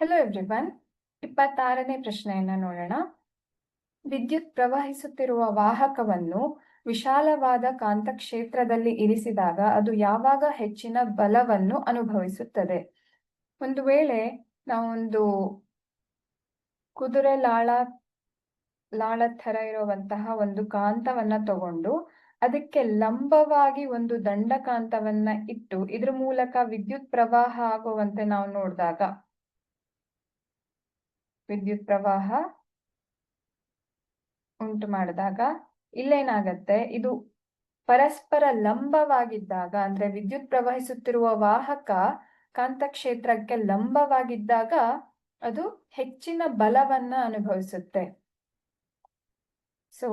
Hello everyone ಇಪ್ಪತ್ತಾರನೇ ಪ್ರಶ್ನೆಯನ್ನ ನೋಡೋಣ. ವಿದ್ಯುತ್ ಪ್ರವಹಿಸುತ್ತಿರುವ ವಾಹಕವನ್ನು ವಿಶಾಲವಾದ ಕಾಂತಕ್ಷೇತ್ರದಲ್ಲಿ ಇರಿಸಿದಾಗ ಅದು ಯಾವಾಗ ಹೆಚ್ಚಿನ ಬಲವನ್ನು ಅನುಭವಿಸುತ್ತದೆ? ಒಂದು ವೇಳೆ ನಾವೊಂದು ಕುದುರೆ ಲಾಳ ಲಾಳ ಥರ ಇರುವಂತಹ ಒಂದು ಕಾಂತವನ್ನ ತಗೊಂಡು ಅದಕ್ಕೆ ಲಂಬವಾಗಿ ಒಂದು ದಂಡಕಾಂತವನ್ನ ಇಟ್ಟು ಇದ್ರ ಮೂಲಕ ವಿದ್ಯುತ್ ಪ್ರವಾಹ ಆಗುವಂತೆ ನಾವು ನೋಡಿದಾಗ ವಿದ್ಯುತ್ ಪ್ರವಾಹ ಉಂಟು ಮಾಡಿದಾಗ ಇಲ್ಲೇನಾಗತ್ತೆ? ಇದು ಪರಸ್ಪರ ಲಂಬವಾಗಿದ್ದಾಗ, ಅಂದ್ರೆ ವಿದ್ಯುತ್ ಪ್ರವಹಿಸುತ್ತಿರುವ ವಾಹಕ ಕಾಂತಕ್ಷೇತ್ರಕ್ಕೆ ಲಂಬವಾಗಿದ್ದಾಗ ಅದು ಹೆಚ್ಚಿನ ಬಲವನ್ನ ಅನುಭವಿಸುತ್ತೆ. ಸೊ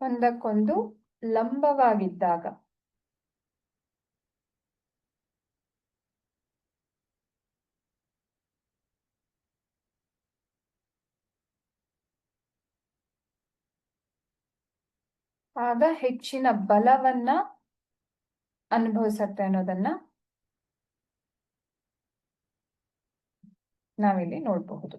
ಒಂದಕ್ಕೊಂದು ಲಂಬವಾಗಿದ್ದಾಗ. ಆಗ ಹೆಚ್ಚಿನ ಬಲವನ್ನ ಅನುಭವಿಸತ್ತೆ ಅನ್ನೋದನ್ನ ನಾವಿಲ್ಲಿ ನೋಡಬಹುದು.